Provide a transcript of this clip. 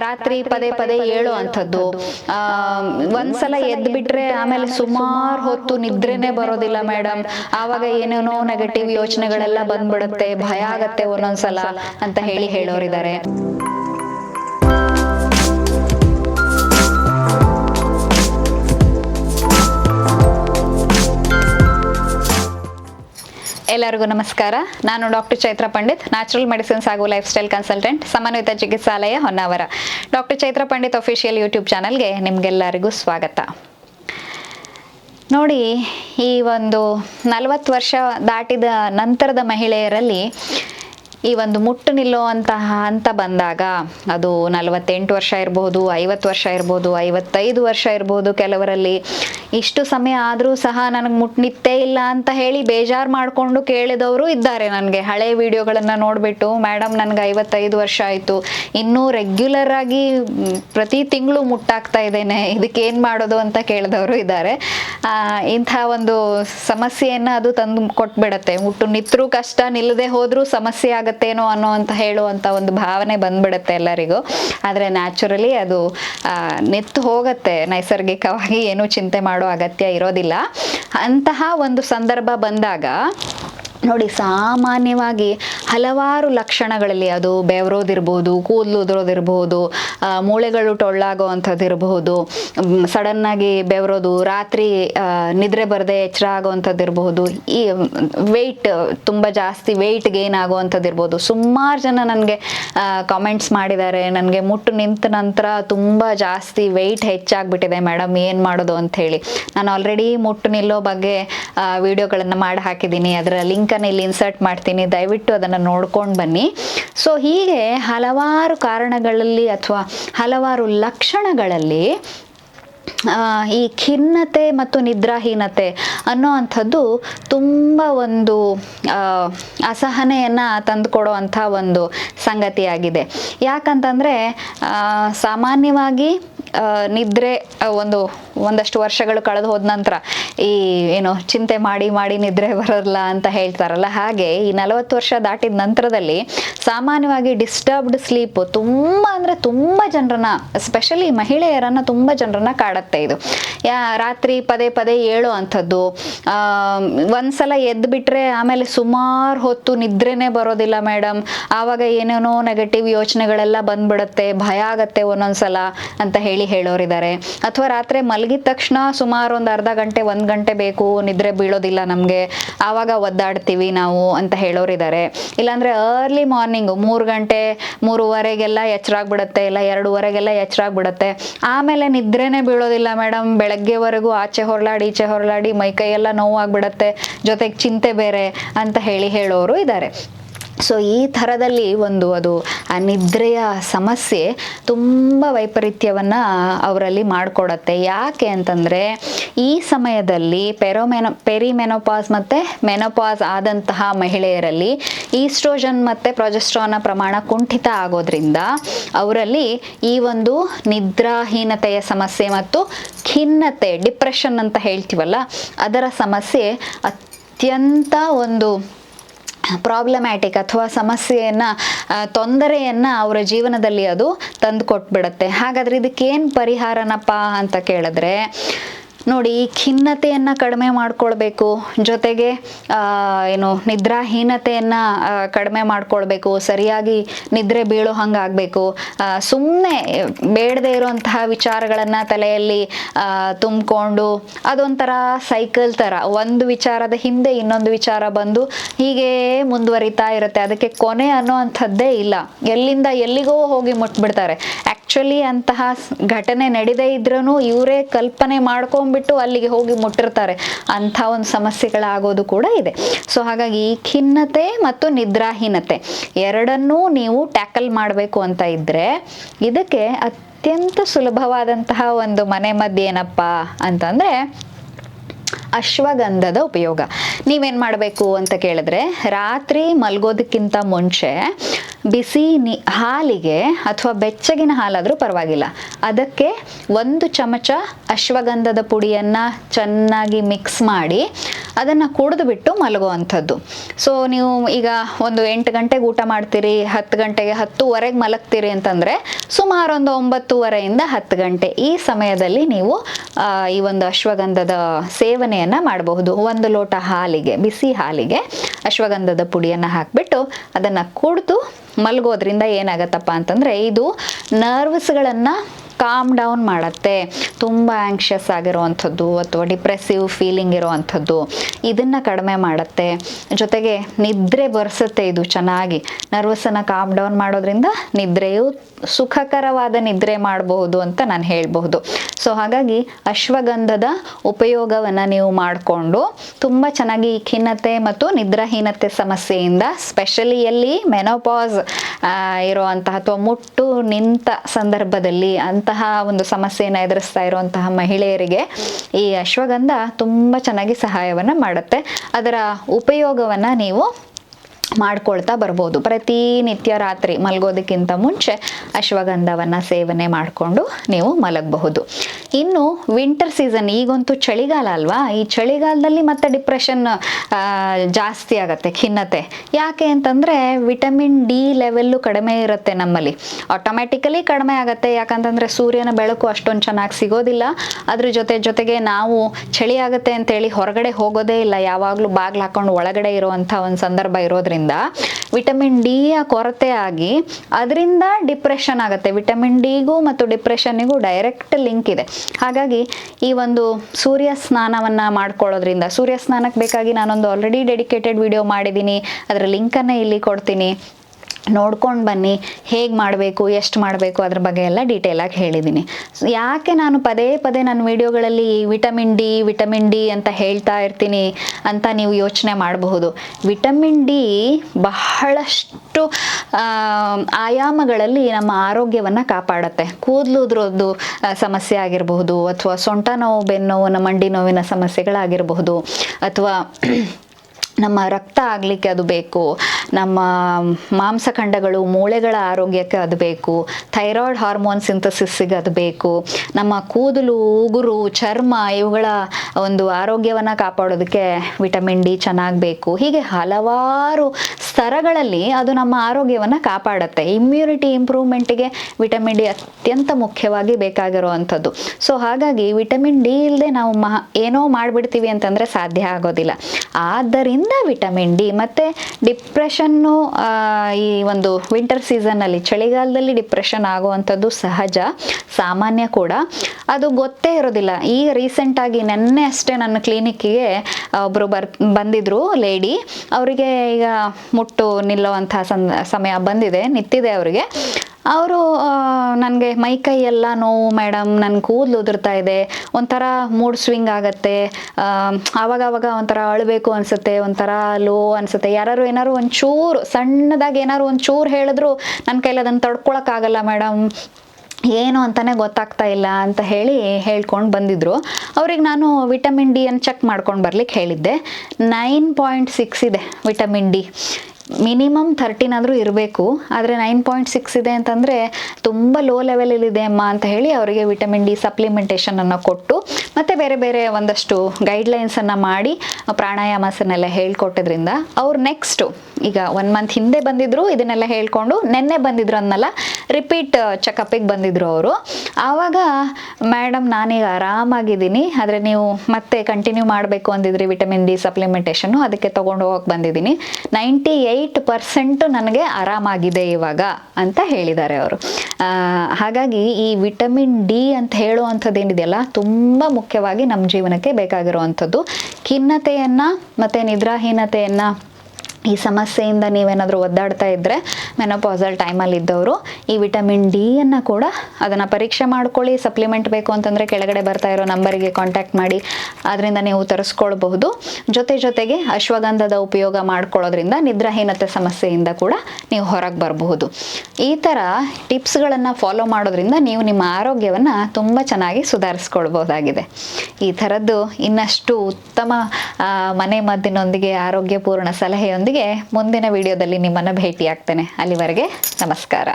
ರಾತ್ರಿ ಪದೇ ಪದೇ ಹೇಳೋ ಅಂಥದ್ದು. ಆ, ಒಂದ್ಸಲ ಎದ್ದು ಬಿಟ್ರೆ ಆಮೇಲೆ ಸುಮಾರು ಹೊತ್ತು ನಿದ್ರೆನೆ ಬರೋದಿಲ್ಲ ಮೇಡಮ್. ಆವಾಗ ಏನೇನೋ ನೆಗೆಟಿವ್ ಯೋಚನೆಗಳೆಲ್ಲ ಬಂದ್ಬಿಡುತ್ತೆ. ಭಯ ಆಗತ್ತೆ ಒಂದೊಂದ್ಸಲ ಅಂತ ಹೇಳಿ ಹೇಳೋರಿದ್ದಾರೆ. ಎಲ್ಲರಿಗೂ ನಮಸ್ಕಾರ. ನಾನು doctor Chaitra Pandit natural medicines ಹಾಗೂ lifestyle consultant Samanvita Chikitsalaya Honnavar. Doctor Chaitra Pandit official YouTube ಚಾನಲ್ಗೆ ನಿಮಗೆಲ್ಲರಿಗೂ ಸ್ವಾಗತ. ನೋಡಿ, ಈ ಒಂದು ನಲವತ್ತು ವರ್ಷ ದಾಟಿದ ನಂತರದ ಮಹಿಳೆಯರಲ್ಲಿ ಈ ಒಂದು ಮುಟ್ಟು ನಿಲ್ಲುವಂತಹ ಅಂತ ಬಂದಾಗ ಅದು ನಲವತ್ತೆಂಟು ವರ್ಷ ಇರಬಹುದು ಐವತ್ತು ವರ್ಷ ಇರ್ಬೋದು, ಐವತ್ತೈದು ವರ್ಷ ಇರ್ಬೋದು ಕೆಲವರಲ್ಲಿ. ಇಷ್ಟು ಸಮಯ ಆದರೂ ಸಹ ನನಗೆ ಮುಟ್ಟನಿತ್ತೇ ಇಲ್ಲ ಅಂತ ಹೇಳಿ ಬೇಜಾರು ಮಾಡಿಕೊಂಡು ಕೇಳಿದವರು ಇದ್ದಾರೆ ನನಗೆ. ಹಳೆ ವಿಡಿಯೋಗಳನ್ನು ನೋಡಿಬಿಟ್ಟು ಮೇಡಮ್ ನನಗೆ ಐವತ್ತೈದು ವರ್ಷ ಆಯಿತು. ಇನ್ನೂ ರೆಗ್ಯುಲರ್ ಆಗಿ ಪ್ರತಿ ತಿಂಗಳು ಮುಟ್ಟಾಗ್ತಾ ಇದ್ದೇನೆ. ಇದಕ್ಕೆ ಏನು ಮಾಡೋದು ಅಂತ ಕೇಳಿದವರು ಇದ್ದಾರೆ. ಇಂಥ ಒಂದು ಸಮಸ್ಯೆಯನ್ನು ಅದು ತಂದು ಕೊಟ್ಬಿಡತ್ತೆ. ಮುಟ್ಟು ನಿತ್ರೂ ಕಷ್ಟ, ನಿಲ್ಲದೆ ಹೋದರೂ ಸಮಸ್ಯೆ ಆಗತ್ತೇನೋ ಅನ್ನೋ ಅಂತ ಹೇಳುವಂಥ ಒಂದು ಭಾವನೆ ಬಂದ್ಬಿಡುತ್ತೆ ಎಲ್ಲರಿಗೂ. ಆದರೆ ನ್ಯಾಚುರಲಿ ಅದು ನಿತ್ತು ಹೋಗತ್ತೆ. ನೈಸರ್ಗಿಕವಾಗಿ ಏನೂ ಚಿಂತೆ ಮಾಡೋ ಅಗತ್ಯ ಇರೋದಿಲ್ಲ. ಅಂತಹ ಒಂದು ಸಂದರ್ಭ ಬಂದಾಗ ನೋಡಿ, ಸಾಮಾನ್ಯವಾಗಿ ಹಲವಾರು ಲಕ್ಷಣಗಳಲ್ಲಿ ಅದು ಬೆವರೋದಿರ್ಬೋದು ಕೂದಲು ಉದುರೋದಿರ್ಬೋದು ಮೂಳೆಗಳು ಟೊಳ್ಳಾಗುವಂಥದ್ದು ಇರಬಹುದು ಸಡನ್ನಾಗಿ ಬೆವರೋದು, ರಾತ್ರಿ ನಿದ್ರೆ ಬರದೆ ಎಚ್ಚರ ಆಗೋವಂಥದ್ದು ಇರಬಹುದು ಈ ವೆಯ್ಟ್ ತುಂಬ ಜಾಸ್ತಿ ವೆಯ್ಟ್ ಗೇನ್ ಆಗುವಂಥದ್ದು ಇರ್ಬೋದು ಸುಮಾರು ಜನ ನನಗೆ ಕಾಮೆಂಟ್ಸ್ ಮಾಡಿದ್ದಾರೆ. ನನಗೆ ಮುಟ್ಟು ನಿಂತ ನಂತರ ತುಂಬ ಜಾಸ್ತಿ ವೆಯ್ಟ್ ಹೆಚ್ಚಾಗ್ಬಿಟ್ಟಿದೆ ಮೇಡಮ್ ಏನು ಮಾಡೋದು ಅಂಥೇಳಿ. ನಾನು ಆಲ್ರೆಡಿ ಮುಟ್ಟು ನಿಲ್ಲೋ ಬಗ್ಗೆ ವಿಡಿಯೋಗಳನ್ನು ಮಾಡಿ ಹಾಕಿದ್ದೀನಿ. ಅದರ ಲಿಂಕನ್ನು ಇಲ್ಲಿ ಇನ್ಸರ್ಟ್ ಮಾಡ್ತೀನಿ. ದಯವಿಟ್ಟು ಅದನ್ನು ನೋಡ್ಕೊಂಡು ಬನ್ನಿ. ಸೊ ಹೀಗೆ ಹಲವಾರು ಕಾರಣಗಳಲ್ಲಿ ಅಥವಾ ಹಲವಾರು ಲಕ್ಷಣಗಳಲ್ಲಿ ಈ ಖಿನ್ನತೆ ಮತ್ತು ನಿದ್ರಾಹೀನತೆ ಅನ್ನೋ ಅಂಥದ್ದು ತುಂಬ ಒಂದು ಅಸಹನೆಯನ್ನು ತಂದುಕೊಡೋ ಅಂಥ ಒಂದು ಸಂಗತಿಯಾಗಿದೆ. ಯಾಕಂತಂದರೆ ಸಾಮಾನ್ಯವಾಗಿ ನಿದ್ರೆ ಒಂದು, ಒಂದಷ್ಟು ವರ್ಷಗಳು ಕಳೆದು ಹೋದ ನಂತರ ಈ, ಏನು, ಚಿಂತೆ ಮಾಡಿ ಮಾಡಿ ನಿದ್ರೆ ಬರೋಲ್ಲ ಅಂತ ಹೇಳ್ತಾರಲ್ಲ, ಹಾಗೆ ಈ ನಲವತ್ತು ವರ್ಷ ದಾಟಿದ ನಂತರದಲ್ಲಿ ಸಾಮಾನ್ಯವಾಗಿ ಡಿಸ್ಟರ್ಬ್ಡ್ ಸ್ಲೀಪ್ ತುಂಬ ಅಂದರೆ ತುಂಬ ಜನರನ್ನ ಸ್ಪೆಷಲಿ ಮಹಿಳೆಯರನ್ನು ತುಂಬ ಜನರನ್ನ ಕಾಡುತ್ತೆ ಇದು. ಯಾ, ರಾತ್ರಿ ಪದೇ ಪದೇ ಏಳು ಅಂಥದ್ದು ಒಂದ್ಸಲ ಎದ್ದು ಬಿಟ್ಟರೆ ಆಮೇಲೆ ಸುಮಾರು ಹೊತ್ತು ನಿದ್ರೆನೇ ಬರೋದಿಲ್ಲ ಮೇಡಮ್. ಆವಾಗ ಏನೇನೋ ನೆಗೆಟಿವ್ ಯೋಚನೆಗಳೆಲ್ಲ ಬಂದ್ಬಿಡುತ್ತೆ, ಭಯ ಆಗತ್ತೆ ಒಂದೊಂದ್ಸಲ ಅಂತ ಹೇಳಿ ಹೇಳೋರಿದ್ದಾರೆ. ಅಥವಾ ರಾತ್ರಿ ಮಲಗಿದ ತಕ್ಷಣ ಸುಮಾರು ಒಂದು ಅರ್ಧ ಗಂಟೆ, ಒಂದು ಗಂಟೆ ಬೇಕು, ನಿದ್ರೆ ಬೀಳೋದಿಲ್ಲ ನಮಗೆ. ಆವಾಗ ಒದ್ದಾಡ್ತೀವಿ ನಾವು ಅಂತ ಹೇಳೋರಿದ್ದಾರೆ. ಇಲ್ಲಾಂದರೆ ಅರ್ಲಿ ಮಾರ್ನಿಂಗು ಮೂರು ಗಂಟೆ, ಮೂರುವರೆಗೆಲ್ಲ ಎಚ್ಚರಾಗ್ಬಿಡುತ್ತೆ, ಇಲ್ಲ ಎರಡೂವರೆಗೆಲ್ಲ ಎಚ್ಚರಾಗ್ಬಿಡುತ್ತೆ. ಆಮೇಲೆ ನಿದ್ರೆನೇ ಬೀಳೋದಿಲ್ಲ ಮೇಡಮ್. ಬೆಳಗ್ಗೆವರೆಗೂ ಆಚೆ ಹೊರಲಾಡಿ, ಈಚೆ ಹೊರಲಾಡಿ ಮೈಕೈಯೆಲ್ಲ ನೋವಾಗ್ಬಿಡತ್ತೆ. ಜೊತೆಗೆ ಚಿಂತೆ ಬೇರೆ ಅಂತ ಹೇಳಿ ಹೇಳೋರು ಇದ್ದಾರೆ. ಸೊ ಈ ಥರದಲ್ಲಿ ಒಂದು ಅದು ಆ ನಿದ್ರೆಯ ಸಮಸ್ಯೆ ತುಂಬ ವೈಪರೀತ್ಯವನ್ನು ಅವರಲ್ಲಿ ಮಾಡಿಕೊಡತ್ತೆ. ಯಾಕೆ ಅಂತಂದರೆ, ಈ ಸಮಯದಲ್ಲಿ ಪೆರೋಮೆನೊ, ಪೆರಿಮೆನೋಪಾಸ್ ಮತ್ತು ಮೆನೋಪಾಸ್ ಆದಂತಹ ಮಹಿಳೆಯರಲ್ಲಿ ಈಸ್ಟ್ರೋಜನ್ ಮತ್ತು ಪ್ರೊಜೆಸ್ಟ್ರಾನ್ನ ಪ್ರಮಾಣ ಕುಂಠಿತ ಆಗೋದ್ರಿಂದ ಅವರಲ್ಲಿ ಈ ಒಂದು ನಿದ್ರಾಹೀನತೆಯ ಸಮಸ್ಯೆ ಮತ್ತು ಖಿನ್ನತೆ, ಡಿಪ್ರೆಷನ್ ಅಂತ ಹೇಳ್ತೀವಲ್ಲ, ಅದರ ಸಮಸ್ಯೆ ಅತ್ಯಂತ ಒಂದು ಪ್ರಾಬ್ಲಮ್ಯಾಟಿಕ್ ಅಥವಾ ಸಮಸ್ಯೆಯನ್ನು ತೊಂದರೆಯನ್ನು ಅವರ ಜೀವನದಲ್ಲಿ ಅದು ತಂದು ಕೊಟ್ಬಿಡುತ್ತೆ. ಹಾಗಾದರೆ ಇದಕ್ಕೇನು ಪರಿಹಾರನಪ್ಪ ಅಂತ ಕೇಳಿದ್ರೆ ನೋಡಿ ಖಿನ್ನತೆಯನ್ನು ಕಡಿಮೆ ಮಾಡ್ಕೊಳ್ಬೇಕು, ಜೊತೆಗೆ ಏನು, ನಿದ್ರಾಹೀನತೆಯನ್ನು ಕಡಿಮೆ ಮಾಡ್ಕೊಳ್ಬೇಕು, ಸರಿಯಾಗಿ ನಿದ್ರೆ ಬೀಳೋ ಹಂಗೆ ಆಗಬೇಕು ಸುಮ್ಮನೆ ಬೇಡದೇ ಇರುವಂತಹ ವಿಚಾರಗಳನ್ನು ತಲೆಯಲ್ಲಿ ತುಂಬಿಕೊಂಡು, ಅದೊಂಥರ ಸೈಕಲ್ ಥರ ಒಂದು ವಿಚಾರದ ಹಿಂದೆ ಇನ್ನೊಂದು ವಿಚಾರ ಬಂದು ಹೀಗೆ ಮುಂದುವರಿತಾ ಇರುತ್ತೆ. ಅದಕ್ಕೆ ಕೊನೆ ಅನ್ನೋ ಇಲ್ಲ. ಎಲ್ಲಿಂದ ಎಲ್ಲಿಗೋ ಹೋಗಿ ಮುಟ್ಬಿಡ್ತಾರೆ. ಆ್ಯಕ್ಚುಲಿ ಅಂತಹ ಘಟನೆ ನಡೆದೇ ಇದ್ರೂ ಇವರೇ ಕಲ್ಪನೆ ಮಾಡ್ಕೊಂಡ್ಬಿಟ್ಟು ಅಲ್ಲಿಗೆ ಹೋಗಿ ಮುಟ್ಟಿರ್ತಾರೆ. ಅಂಥ ಒಂದು ಸಮಸ್ಯೆಗಳಾಗೋದು ಕೂಡ ಇದೆ. ಸೊ ಹಾಗಾಗಿ ಈ ಖಿನ್ನತೆ ಮತ್ತು ನಿದ್ರಾಹೀನತೆ ಎರಡನ್ನೂ ನೀವು ಟ್ಯಾಕಲ್ ಮಾಡಬೇಕು ಅಂತ ಇದ್ದರೆ ಇದಕ್ಕೆ ಅತ್ಯಂತ ಸುಲಭವಾದಂತಹ ಒಂದು ಮನೆ ಮದ್ದು ಏನಪ್ಪ ಅಂತಂದರೆ ಅಶ್ವಗಂಧದ ಉಪಯೋಗ. ನೀವೇನು ಮಾಡಬೇಕು ಅಂತ ಕೇಳಿದ್ರೆ ರಾತ್ರಿ ಮಲ್ಗೋದಕ್ಕಿಂತ ಮುಂಚೆ ಬಿಸಿ ನಿ, ಹಾಲಿಗೆ ಅಥವಾ ಬೆಚ್ಚಗಿನ ಹಾಲಾದರೂ ಪರವಾಗಿಲ್ಲ. ಅದಕ್ಕೆ ಒಂದು ಚಮಚ ಅಶ್ವಗಂಧದ ಪುಡಿಯನ್ನು ಚೆನ್ನಾಗಿ ಮಿಕ್ಸ್ ಮಾಡಿ ಅದನ್ನು ಕುಡಿದು ಬಿಟ್ಟು ಮಲಗುವಂಥದ್ದು. ಸೊ ನೀವು ಈಗ ಒಂದು ಎಂಟು ಗಂಟೆಗೆ ಊಟ ಮಾಡ್ತೀರಿ, ಹತ್ತು ಗಂಟೆಗೆ ಹತ್ತುವರೆಗೆ ಮಲಗ್ತೀರಿ ಅಂತಂದರೆ ಸುಮಾರು ಒಂದು ಒಂಬತ್ತುವರೆಯಿಂದ ಹತ್ತು ಗಂಟೆ ಈ ಸಮಯದಲ್ಲಿ ನೀವು ಈ ಒಂದು ಅಶ್ವಗಂಧದ ಸೇವನೆಯನ್ನು ಮಾಡಬಹುದು. ಒಂದು ಲೋಟ ಹಾಲಿಗೆ, ಬಿಸಿ ಹಾಲಿಗೆ ಅಶ್ವಗಂಧದ ಪುಡಿಯನ್ನು ಹಾಕಿಬಿಟ್ಟು ಅದನ್ನು ಕುಡಿದು ಮಲಗೋದ್ರಿಂದ ಏನಾಗತ್ತಪ್ಪ ಅಂತಂದರೆ ಇದು ನರ್ವ್ಸ್ಗಳನ್ನು ಕಾಮ್ ಡೌನ್ ಮಾಡುತ್ತೆ. ತುಂಬ ಆ್ಯಂಕ್ಷಸ್ ಆಗಿರುವಂಥದ್ದು, ಅಥವಾ ಡಿಪ್ರೆಸಿವ್ ಫೀಲಿಂಗ್ ಇರುವಂಥದ್ದು, ಇದನ್ನು ಕಡಿಮೆ ಮಾಡುತ್ತೆ. ಜೊತೆಗೆ ನಿದ್ರೆ ಬರ್ಸುತ್ತೆ ಇದು ಚೆನ್ನಾಗಿ. ನರ್ವಸನ್ನು ಕಾಮ್ ಡೌನ್ ಮಾಡೋದ್ರಿಂದ ನಿದ್ರೆಯು ಸುಖಕರವಾದ ನಿದ್ರೆ ಮಾಡಬಹುದು ಅಂತ ನಾನು ಹೇಳಬಹುದು. ಸೊ ಹಾಗಾಗಿ ಅಶ್ವಗಂಧದ ಉಪಯೋಗವನ್ನು ನೀವು ಮಾಡಿಕೊಂಡು ತುಂಬ ಚೆನ್ನಾಗಿ ಖಿನ್ನತೆ ಮತ್ತು ನಿದ್ರಾಹೀನತೆ ಸಮಸ್ಯೆಯಿಂದ ಸ್ಪೆಷಲಿ ಎಲ್ಲಿ ಮೆನೋಪಾಸ್ ಇರುವಂತಹ ಅಥವಾ ಮುಟ್ಟು ನಿಂತ ಸಂದರ್ಭದಲ್ಲಿ ಅಂತಹ ಒಂದು ಸಮಸ್ಯೆಯನ್ನು ಎದುರಿಸ್ತಾ ಇರುವಂತಹ ಮಹಿಳೆಯರಿಗೆ ಈ ಅಶ್ವಗಂಧ ತುಂಬ ಚೆನ್ನಾಗಿ ಸಹಾಯವನ್ನು ಮಾಡುತ್ತೆ. ಅದರ ಉಪಯೋಗವನ್ನು ನೀವು ಮಾಡ್ಕೊಳ್ತಾ ಬರ್ಬೋದು. ಪ್ರತಿನಿತ್ಯ ರಾತ್ರಿ ಮಲಗೋದಕ್ಕಿಂತ ಮುಂಚೆ ಅಶ್ವಗಂಧವನ್ನು ಸೇವನೆ ಮಾಡಿಕೊಂಡು ನೀವು ಮಲಗಬಹುದು. ಇನ್ನು ವಿಂಟರ್ ಸೀಸನ್ ಈಗಂತೂ ಚಳಿಗಾಲ ಅಲ್ವಾ? ಈ ಚಳಿಗಾಲದಲ್ಲಿ ಮತ್ತೆ ಡಿಪ್ರೆಷನ್ ಜಾಸ್ತಿ ಆಗುತ್ತೆ, ಖಿನ್ನತೆ. ಯಾಕೆ ಅಂತಂದರೆ ವಿಟಮಿನ್ ಡಿ ಲೆವೆಲ್ಲು ಕಡಿಮೆ ಇರುತ್ತೆ ನಮ್ಮಲ್ಲಿ. ಆಟೋಮ್ಯಾಟಿಕಲಿ ಕಡಿಮೆ ಆಗುತ್ತೆ. ಯಾಕಂತಂದರೆ ಸೂರ್ಯನ ಬೆಳಕು ಅಷ್ಟೊಂದು ಚೆನ್ನಾಗಿ ಸಿಗೋದಿಲ್ಲ. ಅದ್ರ ಜೊತೆ ಜೊತೆಗೆ ನಾವು ಚಳಿ ಆಗುತ್ತೆ ಅಂತೇಳಿ ಹೊರಗಡೆ ಹೋಗೋದೇ ಇಲ್ಲ. ಯಾವಾಗಲೂ ಬಾಗ್ಲು ಹಾಕೊಂಡು ಒಳಗಡೆ ಇರುವಂಥ ಒಂದು ಸಂದರ್ಭ ಇರೋದ್ರಿಂದ. ವಿಟಮಿನ್ ಡಿಯ ಕೊರತೆ ಆಗಿ ಅದರಿಂದ ಡಿಪ್ರೆಷನ್ ಆಗುತ್ತೆ. ವಿಟಮಿನ್ ಡಿಗೂ ಮತ್ತು ಡಿಪ್ರೆಷನ್ನಿಗೂ ಡೈರೆಕ್ಟ್ ಲಿಂಕ್ ಇದೆ. ಹಾಗಾಗಿ ಈ ಒಂದು ಸೂರ್ಯ ಸ್ನಾನವನ್ನು ಮಾಡ್ಕೊಳ್ಳೋದ್ರಿಂದ, ಸೂರ್ಯ ಸ್ನಾನಕ್ಕೆ ಬೇಕಾಗಿ ನಾನೊಂದು ಆಲ್ರೆಡಿ ಡೆಡಿಕೇಟೆಡ್ ವಿಡಿಯೋ ಮಾಡಿದ್ದೀನಿ. ಅದರ ಲಿಂಕನ್ನು ಇಲ್ಲಿ ಕೊಡ್ತೀನಿ. ನೋಡ್ಕೊಂಡು ಬನ್ನಿ, ಹೇಗೆ ಮಾಡಬೇಕು, ಎಷ್ಟು ಮಾಡಬೇಕು ಅದ್ರ ಬಗ್ಗೆ ಎಲ್ಲ ಡೀಟೇಲಾಗಿ ಹೇಳಿದ್ದೀನಿ ಯಾಕೆ ನಾನು ಪದೇ ಪದೇ ನನ್ನ ವಿಡಿಯೋಗಳಲ್ಲಿ ವಿಟಮಿನ್ ಡಿ ವಿಟಮಿನ್ ಡಿ ಅಂತ ಹೇಳ್ತಾ ಇರ್ತೀನಿ ಅಂತ ನೀವು ಯೋಚನೆ ಮಾಡಬಹುದು. ವಿಟಮಿನ್ ಡಿ ಬಹಳಷ್ಟು ಆಯಾಮಗಳಲ್ಲಿ ನಮ್ಮ ಆರೋಗ್ಯವನ್ನು ಕಾಪಾಡುತ್ತೆ. ಕೂದಲುದ್ರದ್ದು ಸಮಸ್ಯೆ ಆಗಿರಬಹುದು, ಅಥವಾ ಸೊಂಟ ನೋವು, ಬೆನ್ನು ನೋವು ಮಂಡಿ ನೋವಿನ ಸಮಸ್ಯೆಗಳಾಗಿರಬಹುದು, ಅಥವಾ ನಮ್ಮ ರಕ್ತ ಆಗಲಿಕ್ಕೆ ಅದು ಬೇಕು ನಮ್ಮ ಮಾಂಸಖಂಡಗಳು ಮೂಳೆಗಳ ಆರೋಗ್ಯಕ್ಕೆ ಅದು ಬೇಕು. ಥೈರಾಯ್ಡ್ ಹಾರ್ಮೋನ್ ಸಿಂಥಸಿಸ್ಸಿಗೆ ಅದು ಬೇಕು. ನಮ್ಮ ಕೂದಲು, ಉಗುರು, ಚರ್ಮ ಇವುಗಳ ಒಂದು ಆರೋಗ್ಯವನ್ನು ಕಾಪಾಡೋದಕ್ಕೆ ವಿಟಮಿನ್ ಡಿ ಚೆನ್ನಾಗಿ ಬೇಕು. ಹೀಗೆ ಹಲವಾರು ಸ್ತರಗಳಲ್ಲಿ ಅದು ನಮ್ಮ ಆರೋಗ್ಯವನ್ನು ಕಾಪಾಡುತ್ತೆ. ಇಮ್ಯುನಿಟಿ ಇಂಪ್ರೂವ್ಮೆಂಟಿಗೆ ವಿಟಮಿನ್ ಡಿ ಅತ್ಯಂತ ಮುಖ್ಯವಾಗಿ ಬೇಕಾಗಿರುವಂಥದ್ದು. ಸೊ ಹಾಗಾಗಿ ವಿಟಮಿನ್ ಡಿ ಇಲ್ಲದೆ ನಾವು ಮಹ ಏನೋ ಮಾಡಿಬಿಡ್ತೀವಿ ಅಂತಂದರೆ ಸಾಧ್ಯ ಆಗೋದಿಲ್ಲ. ಆದ್ದರಿಂದ ವಿಟಮಿನ್ ಡಿ ಮತ್ತು ಡಿಪ್ರೆಷನ್ನು ಈ ಒಂದು ವಿಂಟರ್ ಸೀಸನ್ನಲ್ಲಿ ಚಳಿಗಾಲದಲ್ಲಿ ಡಿಪ್ರೆಷನ್ ಆಗುವಂಥದ್ದು ಸಹಜ, ಸಾಮಾನ್ಯ ಕೂಡ. ಅದು ಗೊತ್ತೇ ಇರೋದಿಲ್ಲ. ಈ ರೀಸೆಂಟಾಗಿ ನೆನ್ನೆ ಅಷ್ಟೇ ನನ್ನ ಕ್ಲಿನಿಕ್ಕಿಗೆ ಒಬ್ಬರು ಬರ್, ಬಂದಿದ್ರು ಲೇಡಿ ಅವರಿಗೆ ಈಗ ಮುಟ್ಟು ನಿಲ್ಲುವಂಥ ಸಮಯ ಬಂದಿದೆ, ನಿಂತಿದೆ ಅವರಿಗೆ. ಅವರು ನನಗೆ ಮೈ ಕೈ ಎಲ್ಲ ನೋವು ಮೇಡಮ್ ನನ್ನ ಕೂದಲು ಉದುರ್ತಾ ಇದೆ. ಒಂಥರ ಮೂಡ್ ಸ್ವಿಂಗ್ ಆಗುತ್ತೆ. ಆವಾಗ ಆವಾಗ ಒಂಥರ ಅಳಬೇಕು ಅನಿಸುತ್ತೆ, ಒಂಥರ ಲೋ ಅನಿಸುತ್ತೆ. ಯಾರು ಏನಾದ್ರು ಒಂಚೂರು, ಸಣ್ಣದಾಗಿ ಏನಾದ್ರು ಒಂಚೂರು ಹೇಳಿದ್ರು ನನ್ನ ಕೈಲಿ ಅದನ್ನು ತಡ್ಕೊಳಕ್ಕಾಗಲ್ಲ ಮೇಡಮ್ ಏನು ಅಂತಾನೆ ಗೊತ್ತಾಗ್ತಾ ಇಲ್ಲ ಅಂತ ಹೇಳಿ ಹೇಳ್ಕೊಂಡು ಬಂದಿದ್ರು. ಅವ್ರಿಗೆ ನಾನು ವಿಟಮಿನ್ ಡಿ ಅನ್ನು ಚೆಕ್ ಮಾಡ್ಕೊಂಡು ಬರ್ಲಿಕ್ಕೆ ಹೇಳಿದ್ದೆ. ನೈನ್ ಪಾಯಿಂಟ್ ಸಿಕ್ಸ್ ಇದೆ ವಿಟಮಿನ್ ಡಿ ಮಿನಿಮಮ್ ಥರ್ಟೀನ್ ಆದರೂ ಇರಬೇಕು, ಆದರೆ ನೈನ್ ಪಾಯಿಂಟ್ ಸಿಕ್ಸ್ ಇದೆ ಅಂತಂದರೆ ತುಂಬ ಲೋ ಲೆವೆಲಲ್ಲಿದೆ ಅಮ್ಮ ಅಂತ ಹೇಳಿ ಅವರಿಗೆ ವಿಟಮಿನ್ ಡಿ ಸಪ್ಲಿಮೆಂಟೇಷನನ್ನು ಕೊಟ್ಟು, ಮತ್ತು ಬೇರೆ ಬೇರೆ ಒಂದಷ್ಟು ಗೈಡ್ಲೈನ್ಸನ್ನು ಮಾಡಿ ಪ್ರಾಣಾಯಾಮಸನ್ನೆಲ್ಲ ಹೇಳ್ಕೊಟ್ಟಿದ್ರಿಂದ ಅವ್ರು ನೆಕ್ಸ್ಟು ಈಗ ಒನ್ ಮಂತ್ ಹಿಂದೆ ಬಂದಿದ್ರು, ಇದನ್ನೆಲ್ಲ ಹೇಳ್ಕೊಂಡು ನಿನ್ನೆ ಬಂದಿದ್ರು ಅನ್ನಲ್ಲ ರಿಪೀಟ್ ಚೆಕಪ್ಪಿಗೆ ಬಂದಿದ್ರು ಅವರು. ಆವಾಗ ಮೇಡಮ್ ನಾನೀಗ ಆರಾಮಾಗಿದ್ದೀನಿ, ಆದರೆ ನೀವು ಮತ್ತೆ ಕಂಟಿನ್ಯೂ ಮಾಡಬೇಕು ಅಂದಿದ್ರಿ ವಿಟಮಿನ್ ಡಿ ಸಪ್ಲಿಮೆಂಟೇಷನ್ನು ಅದಕ್ಕೆ ತೊಗೊಂಡು ಹೋಗಕ್ಕೆ ಬಂದಿದ್ದೀನಿ. ನೈಂಟಿ ಏಯ್ಟ್ ಪರ್ಸೆಂಟು ನನಗೆ ಆರಾಮಾಗಿದೆ ಇವಾಗ, ಅಂತ ಹೇಳಿದ್ದಾರೆ ಅವರು. ಹಾಗಾಗಿ ಈ ವಿಟಮಿನ್ ಡಿ ಅಂತ ಹೇಳುವಂಥದ್ದು ಏನಿದೆಯಲ್ಲ, ತುಂಬ ಮುಖ್ಯವಾಗಿ ನಮ್ಮ ಜೀವನಕ್ಕೆ ಬೇಕಾಗಿರುವಂಥದ್ದು. ಖಿನ್ನತೆಯನ್ನು ಮತ್ತು ನಿದ್ರಾಹೀನತೆಯನ್ನು ಈ ಸಮಸ್ಯೆಯಿಂದ ನೀವೇನಾದರೂ ಒದ್ದಾಡ್ತಾ ಇದ್ದರೆ ಮೆನೋಪಾಸಲ್ ಟೈಮಲ್ಲಿ ಇದ್ದವರು ಈ ವಿಟಮಿನ್ ಡಿಯನ್ನು ಕೂಡ ಅದನ್ನು ಪರೀಕ್ಷೆ ಮಾಡ್ಕೊಳ್ಳಿ, ಸಪ್ಲಿಮೆಂಟ್ ಬೇಕು ಅಂತಂದರೆ ಕೆಳಗಡೆ ಬರ್ತಾ ಇರೋ ನಂಬರಿಗೆ ಕಾಂಟ್ಯಾಕ್ಟ್ ಮಾಡಿ ಅದರಿಂದ ನೀವು ತರಿಸ್ಕೊಳ್ಬಹುದು. ಜೊತೆ ಜೊತೆಗೆ ಅಶ್ವಗಂಧದ ಉಪಯೋಗ ಮಾಡ್ಕೊಳ್ಳೋದ್ರಿಂದ ನಿದ್ರಾಹೀನತೆ ಸಮಸ್ಯೆಯಿಂದ ಕೂಡ ನೀವು ಹೊರಗೆ ಬರಬಹುದು. ಈ ಥರ ಟಿಪ್ಸ್ಗಳನ್ನು ಫಾಲೋ ಮಾಡೋದ್ರಿಂದ ನೀವು ನಿಮ್ಮ ಆರೋಗ್ಯವನ್ನು ತುಂಬ ಚೆನ್ನಾಗಿ ಸುಧಾರಿಸ್ಕೊಳ್ಬೋದಾಗಿದೆ ಈ ಥರದ್ದು ಇನ್ನಷ್ಟು ಉತ್ತಮ ಮನೆ ಮದ್ದಿನೊಂದಿಗೆ ಆರೋಗ್ಯಪೂರ್ಣ ಸಲಹೆಯೊಂದಿಗೆ ಮುಂದಿನ ವಿಡಿಯೋದಲ್ಲಿ ನಿಮ್ಮನ್ನು ಭೇಟಿ ಆಗ್ತೇನೆ ಅಲ್ಲಿವರೆಗೆ ನಮಸ್ಕಾರ.